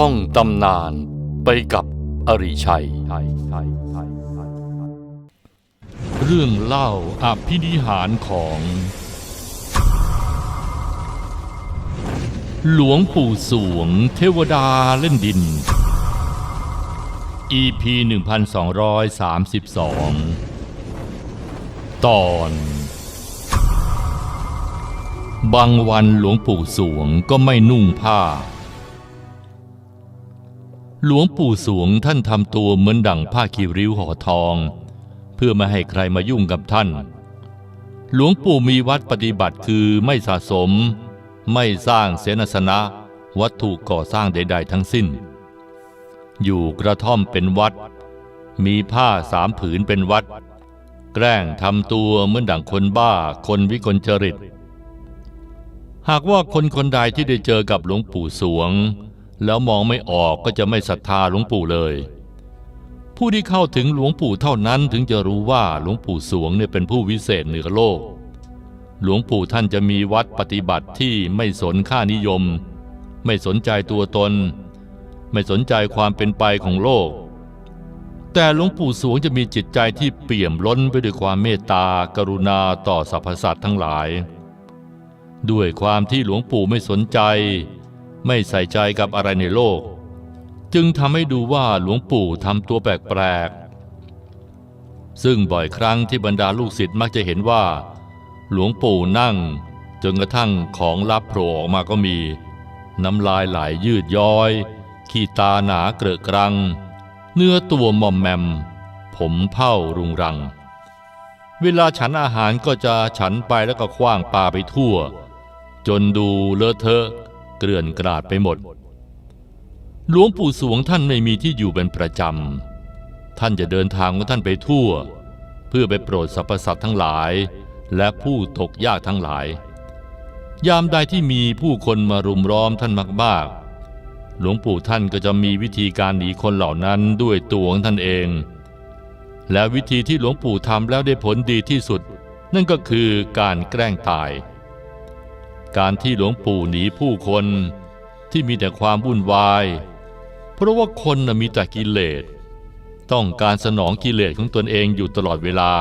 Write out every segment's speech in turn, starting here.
ท่องตำนานไปกับอริชัย เรื่องเล่าอภินิหารของ หลวงปู่สวงเทวดาเล่นดิน EP 1232 ตอนบางวันหลวงปู่สวงก็ไม่นุ่งผ้า หลวงปู่สวงท่านทำตัวเหมือนดั่งผ้าคีริ้วห่อทอง เพื่อไม่ให้ใครมายุ่งกับท่าน หลวงปู่มีวัดปฏิบัติคือไม่สะสม ไม่สร้างเสนาสนะ วัตถุก่อสร้างใด ๆ ทั้งสิ้น อยู่กระท่อมเป็นวัด มีผ้าสามผืนเป็นวัด แกล้งทำตัวเหมือนดั่งคนบ้าคนวิกลจริต หากว่าคนคนใดที่ได้เจอกับหลวงปู่สวง แล้วมองไม่ออกก็จะไม่ศรัทธาหลวงปู่เลย ผู้ที่เข้าถึงหลวงปู่เท่านั้นถึงจะรู้ว่าหลวงปู่สวงเนี่ยเป็นผู้วิเศษเหนือโลก หลวงปู่ท่านจะมีวัดปฏิบัติที่ไม่สนค่านิยม ไม่สนใจตัวตน ไม่สนใจความเป็นไปของโลก แต่หลวงปู่สวงจะมีจิตใจที่เปี่ยมล้นไปด้วยความเมตตากรุณาต่อสรรพสัตว์ทั้งหลาย ด้วยความที่หลวงปู่ไม่สนใจ ไม่ใส่ใจกับอะไรในโลก จึงทำให้ดูว่าหลวงปู่ทำตัวแปลกๆซึ่งบ่อยครั้งที่บรรดาลูกศิษย์มักจะเห็นว่า หลวงปู่นั่งจนกระทั่งของลับโผล่ออกมาก็มี น้ำลายไหลยืดย้อย ขี้ตาหนาเกรอะกรัง เนื้อตัวมอมแมม ผมเผ้ารุงรัง เวลาฉันอาหารก็จะฉันไปแล้วก็คว้างปลาไปทั่ว จนดูเลอะเทอะ เกลื่อนกราดไปหมด หลวงปู่สวงท่านไม่มีที่อยู่เป็นประจำ ท่านจะเดินทางของท่านไปทั่ว เพื่อไปโปรดสรรพสัตว์ทั้งหลาย และผู้ตกยากทั้งหลาย ยามใดที่มีผู้คนมารุมล้อมท่านมากๆ หลวงปู่ท่านก็จะมีวิธีการหนีคนเหล่านั้นด้วยตัวของท่านเอง และวิธีที่หลวงปู่ทำแล้วได้ผลดีที่สุด นั่นก็คือการแกล้งตาย การที่หลวงปู่หนีผู้คนที่มีแต่ความวุ่นวาย เพราะว่าคนนะมีแต่กิเลส ต้องการสนองกิเลสของตนเองอยู่ตลอดเวลา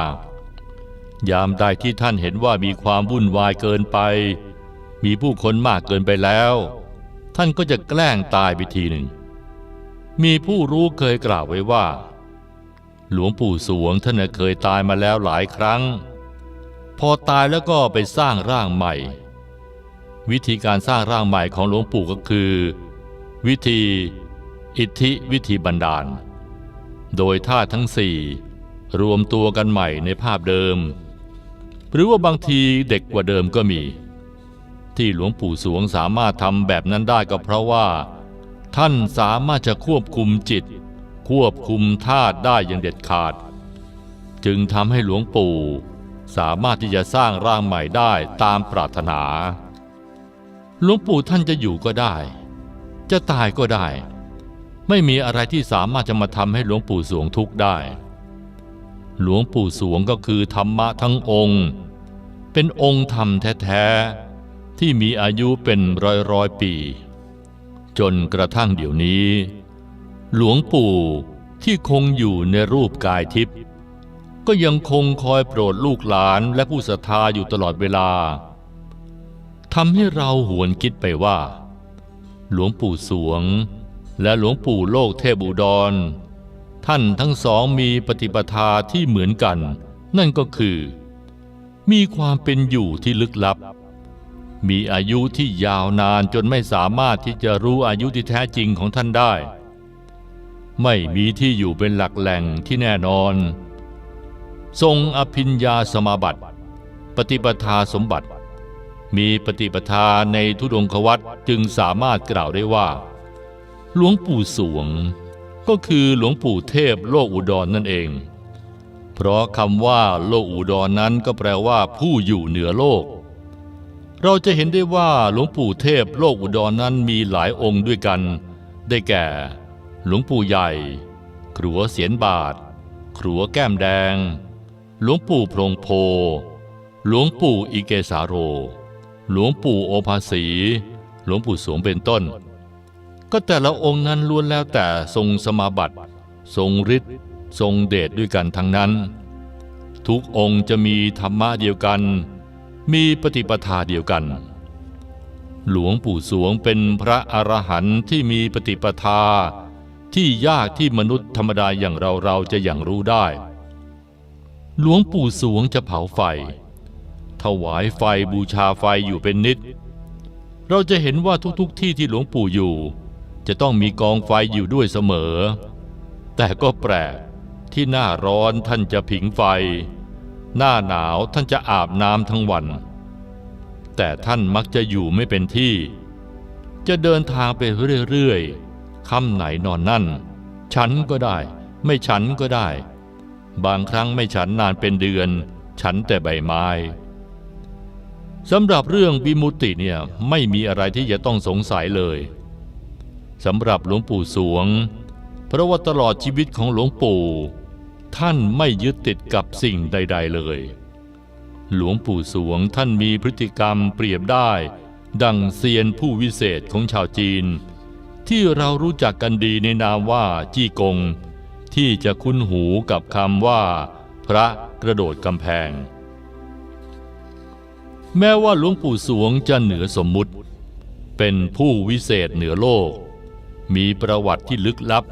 ยามใดที่ท่านเห็นว่ามีความวุ่นวายเกินไป มีผู้คนมากเกินไปแล้ว ท่านก็จะแกล้งตายไปทีหนึ่ง มีผู้รู้เคยกล่าวไว้ว่า หลวงปู่สวงท่านเคยตายมาแล้วหลายครั้ง พอตายแล้วก็ไปสร้างร่างใหม่ วิธีการสร้างร่างใหม่ของหลวงปู่ก็คือ วิธีอิทธิวิธีบันดาล โดยธาทั้งสี่รวมตัวกันใหม่ในภาพเดิม หรือว่าบางทีเด็กกว่าเดิมก็มี ที่หลวงปู่สวงสามารถทำแบบนั้นได้ก็เพราะว่า ท่านสามารถจะควบคุมจิต ควบคุมธาตุได้อย่างเด็ดขาด จึงทำให้หลวงปู่สามารถที่จะสร้างร่างใหม่ได้ตามปรารถนา หลวงปู่ท่านจะอยู่ก็ได้ จะตายก็ได้ ไม่มีอะไรที่สามารถจะมาทำให้หลวงปู่สวงทุกข์ได้ หลวงปู่สวงก็คือธรรมะทั้งองค์ เป็นองค์ธรรมแท้ๆที่มีอายุเป็นร้อยร้อยปี จนกระทั่งเดี๋ยวนี้ หลวงปู่ที่คงอยู่ในรูปกายทิพย์ก็ยังคงคอยโปรดลูกหลานและผู้ศรัทธาอยู่ตลอดเวลา ทำให้เราหวนคิดไปว่า หลวงปู่สวง และหลวงปู่โลกเทพอุดร ท่านทั้งสองมีปฏิปทาที่เหมือนกัน นั่นก็คือ มีความเป็นอยู่ที่ลึกลับ มีอายุที่ยาวนานจนไม่สามารถที่จะรู้อายุที่แท้จริงของท่านได้ ไม่มีที่อยู่เป็นหลักแหล่งที่แน่นอน ทรงอภิญญาสมาบัติ ปฏิปทาสมบัติ มีปฏิปทาในทุดงควัตจึงสามารถกล่าวได้ว่า หลวงปู่สวง ก็คือหลวงปู่เทพโลกอุดรนนั่นเอง เพราะคำว่าโลกอุดรนนั้นก็แปลว่าผู้อยู่เหนือโลก เราจะเห็นได้ว่าหลวงปู่เทพโลกอุดรนนั้นมีหลายองค์ด้วยกัน ได้แก่ หลวงปู่ใหญ่ ครัวเสียนบาท ครัวแก้มแดง หลวงปู่พรงโพหลวงปู่อิเกสาโร หลวงปู่โอภาสี หลวงปู่สวงเป็นต้น ก็แต่ละองค์นั้นล้วนแล้วแต่ทรงสมาบัติ ทรงฤทธิ์ทรงเดชด้วยกันทั้งนั้น ทุกองค์จะมีธรรมะเดียวกัน มีปฏิปทาเดียวกัน หลวงปู่สวงเป็นพระอรหันต์ที่มีปฏิปทา ที่ยากที่มนุษย์ธรรมดาอย่างเราเราจะอย่างรู้ได้ หลวงปู่สวงจะเผาไฟ ถวายไฟบูชาไฟอยู่เป็นนิด เราจะเห็นว่าทุกๆทที่ที่หลวงปู่อยู่ จะต้องมีกองไฟอยู่ด้วยเสมอ แต่ก็แปลกที่หน้าร้อนท่านจะผิงไฟ หน้าหนาวท่านจะอาบน้ำทั้งวัน แต่ท่านมักจะอยู่ไม่เป็นที่ จะเดินทางไปเรื่อยๆค่ำไหนนอนนั่น ฉันก็ได้ ไม่ฉันก็ได้ บางครั้งไม่ฉันนานเป็นเดือน ฉันแต่ใบไม้ สำหรับเรื่องวิมุตติเนี่ยไม่มีอะไรที่จะต้องสงสัยเลยสำหรับหลวงปู่สวง เพราะว่าตลอดชีวิตของหลวงปู่ ท่านไม่ยึดติดกับสิ่งใด ๆ เลย หลวงปู่สวงท่านมีพฤติกรรมเปรียบได้ ดังเซียนผู้วิเศษของชาวจีน ที่เรารู้จักกันดีในนามว่าจี้กง ที่จะคุ้นหูกับคำว่า พระกระโดดกำแพง แม้ว่าหลวงปู่สวงจะเหนือสมมุติ เป็นผู้วิเศษเหนือโลก มีประวัติที่ลึกลับ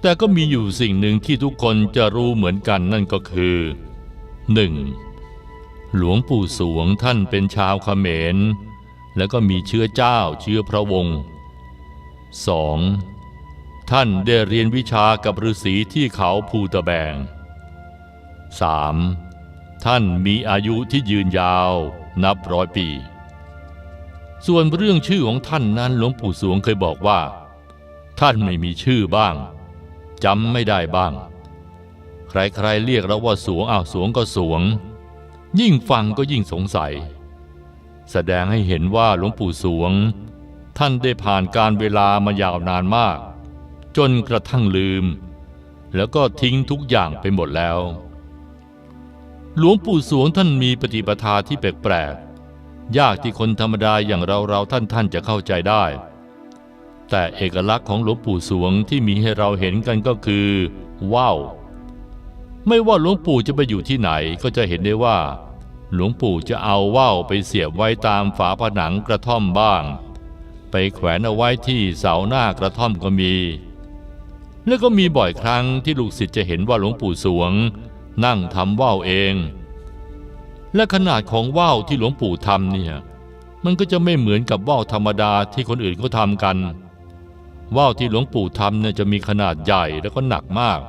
แต่ก็มีอยู่สิ่งหนึ่งที่ทุกคนจะรู้เหมือนกันนั่นก็คือ 1. หลวงปู่สวงท่านเป็นชาวเขมร แล้วก็มีเชื้อเจ้าเชื้อพระวงศ์ 2. ท่านได้เรียนวิชากับฤาษีที่เขาภูตะแบง 3. ท่านมีอายุที่ยืนยาว นับร้อยปี ส่วนเรื่องชื่อของท่านนั้นหลวงปู่สวงเคยบอกว่า ท่านไม่มีชื่อบ้างจำไม่ได้บ้าง ใครๆเรียกเราว่าสวงอ้าวสวงก็สวง ยิ่งฟังก็ยิ่งสงสัย แสดงให้เห็นว่าหลวงปู่สวง ท่านได้ผ่านการเวลามายาวนานมาก จนกระทั่งลืม แล้วก็ทิ้งทุกอย่างไปหมดแล้ว หลวงปู่สวงท่านมีปฏิปทาที่แปลกๆ ยากที่คนธรรมดาอย่างเราเราท่านท่านจะเข้าใจได้ แต่เอกลักษณ์ของหลวงปู่สวงที่มีให้เราเห็นกันก็คือว้าวไม่ว่าหลวงปู่จะไปอยู่ที่ไหนก็จะเห็นได้ว่า หลวงปู่จะเอาว่าวไปเสียบไว้ตามฝาผนังกระท่อมบ้าง ไปแขวนเอาไว้ที่เสาหน้ากระท่อมก็มี แล้วก็มีบ่อยครั้งที่ลูกศิษย์จะเห็นว่าหลวงปู่สวง นั่งทำว่าวเอง และขนาดของว่าวที่หลวงปู่ทำเนี่ยมันก็จะไม่เหมือนกับว่าวธรรมดาที่คนอื่นเขาทำกันว่าวที่หลวงปู่ทำเนี่ยจะมีขนาดใหญ่แล้วก็หนักมาก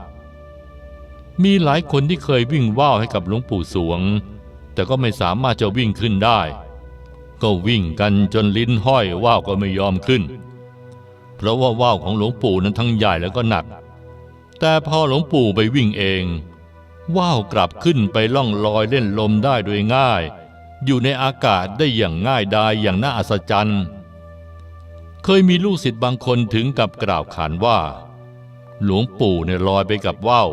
มีหลายคนที่เคยวิ่งว่าวให้กับหลวงปู่สวง แต่ก็ไม่สามารถจะวิ่งขึ้นได้ ก็วิ่งกันจนลิ้นห้อยว่าวก็ไม่ยอมขึ้น เพราะว่าว่าวของหลวงปู่นั้นทั้งใหญ่แล้วก็หนัก แต่พอหลวงปู่ไปวิ่งเอง ว่าวกลับขึ้นไปล่องลอยเล่นลมได้โดยง่าย อยู่ในอากาศได้อย่างง่ายดายอย่างน่าอัศจรรย์ เคยมีลูกศิษย์บางคนถึงกับกล่าวขานว่า หลวงปู่เนี่ยลอยไปกับว่าว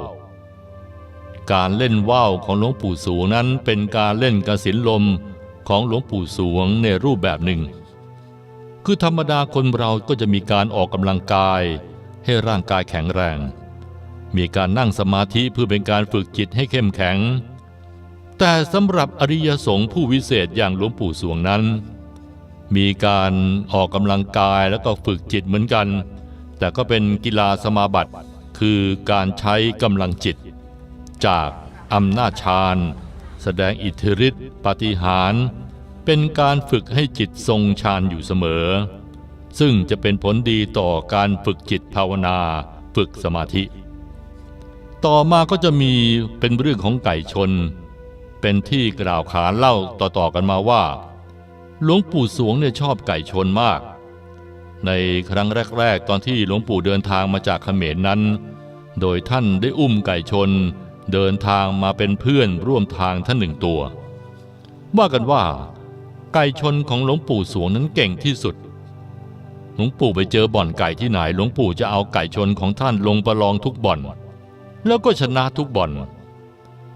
การเล่นว่าวของหลวงปู่สวงนั้นเป็นการเล่นกระสินลมของหลวงปู่สวงในรูปแบบหนึ่ง คือธรรมดาคนเราก็จะมีการออกกำลังกายให้ร่างกายแข็งแรง มีการนั่งสมาธิเพื่อเป็นการฝึกจิตให้เข้มแข็ง แต่สำหรับอริยสงฆ์ผู้วิเศษอย่างหลวงปู่สวงนั้น มีการออกกำลังกายแล้วก็ฝึกจิตเหมือนกัน แต่ก็เป็นกีฬาสมาบัติ คือการใช้กำลังจิต จากอำนาจฌานแสดงอิทธิฤทธิปฏิหาร เป็นการฝึกให้จิตทรงฌานอยู่เสมอ ซึ่งจะเป็นผลดีต่อการฝึกจิตภาวนา ฝึกสมาธิ ต่อมาก็จะมีเป็นเรื่องของไก่ชน เป็นที่กล่าวขานเล่าต่อๆกันมาว่า หลวงปู่สวงเนี่ยชอบไก่ชนมาก ในครั้งแรก ๆ ตอนที่หลวงปู่เดินทางมาจากเขมรนั้น โดยท่านได้อุ้มไก่ชน เดินทางมาเป็นเพื่อนร่วมทางท่านหนึ่งตัว ว่ากันว่า ไก่ชนของหลวงปู่สวงนั้นเก่งที่สุดหลวงปู่ไปเจอบ่อนไก่ที่ไหนหลวงปู่จะเอาไก่ชนของท่านลงประลองทุกบ่อน แล้วก็ชนะทุกบ่อน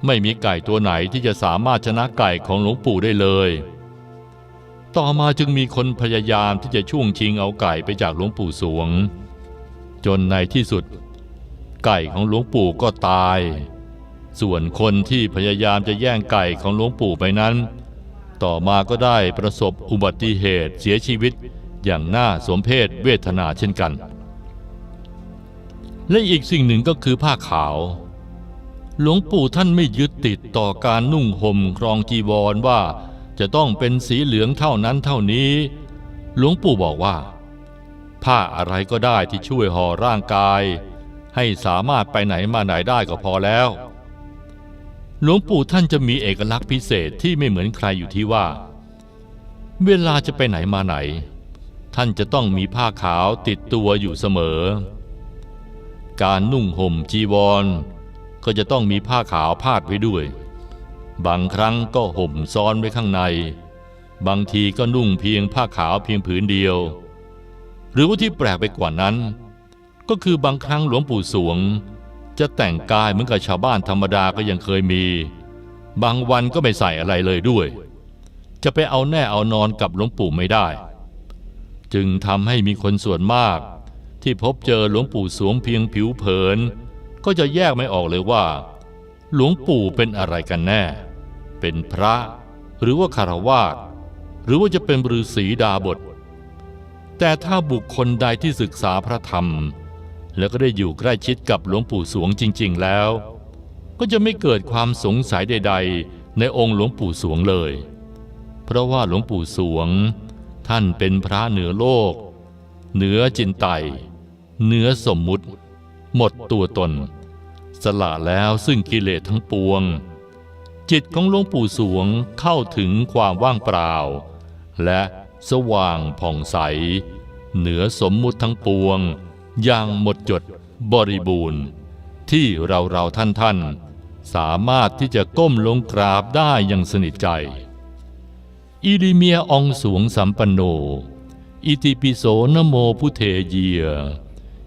ไม่มีไก่ตัวไหนที่จะสามารถชนะไก่ของหลวงปู่ได้เลย ต่อมาจึงมีคนพยายามที่จะช่วงชิงเอาไก่ไปจากหลวงปู่สวง จนในที่สุด ไก่ของหลวงปู่ก็ตาย ส่วนคนที่พยายามจะแย่งไก่ของหลวงปู่ไปนั้น ต่อมาก็ได้ประสบอุบัติเหตุเสียชีวิตอย่างน่าสมเพชเวทนาเช่นกัน และอีกสิ่งหนึ่งก็คือผ้าขาว หลวงปู่ท่านไม่ยึดติดต่อการนุ่งห่มครองจีวรว่าจะต้องเป็นสีเหลืองเท่านั้นเท่านี้ หลวงปู่บอกว่า ผ้าอะไรก็ได้ที่ช่วยห่อร่างกาย ให้สามารถไปไหนมาไหนได้ก็พอแล้ว หลวงปู่ท่านจะมีเอกลักษณ์พิเศษที่ไม่เหมือนใครอยู่ที่ว่า เวลาจะไปไหนมาไหน ท่านจะต้องมีผ้าขาวติดตัวอยู่เสมอ การนุ่งห่มจีวร ก็จะต้องมีผ้าขาวพาดไว้ด้วย บางครั้งก็ห่มซ้อนไว้ข้างใน บางทีก็นุ่งเพียงผ้าขาวเพียงผืนเดียว หรือว่าที่แปลกไปกว่านั้น ก็คือบางครั้งหลวงปู่สวง จะแต่งกายเหมือนกับชาวบ้านธรรมดาก็ยังเคยมี บางวันก็ไม่ใส่อะไรเลยด้วย จะไปเอาแน่เอานอนกับหลวงปู่ไม่ได้ จึงทำให้มีคนส่วนมาก ที่พบเจอหลวงปู่สวงเพียงผิวเผิน ก็จะแยกไม่ออกเลยว่า หลวงปู่เป็นอะไรกันแน่ เป็นพระ หรือว่าคารวาสหรือว่าจะเป็นฤาษีดาบท แต่ถ้าบุคคลใดที่ศึกษาพระธรรม แล้วก็ได้อยู่ใกล้ชิดกับหลวงปู่สวงจริง ๆ แล้ว ก็จะไม่เกิดความสงสัยใด ๆ ในองค์หลวงปู่สวงเลย เพราะว่าหลวงปู่สวง ท่านเป็นพระเหนือโลก เหนือจินไต เนื้อสมมุติ หมดตัวตน สละแล้วซึ่งกิเลสทั้งปวง จิตของหลวงปู่สวงเข้าถึงความว่างเปล่า และสว่างผ่องใส เหนือสมมุติทั้งปวง อย่างหมดจดบริบูรณ์ ที่เราเราท่านท่านสามารถที่จะก้มลงกราบได้อย่างสนิทใจ อิริเมียองสวงสัมปันโน อิติปิโสนโมพุเทเยีย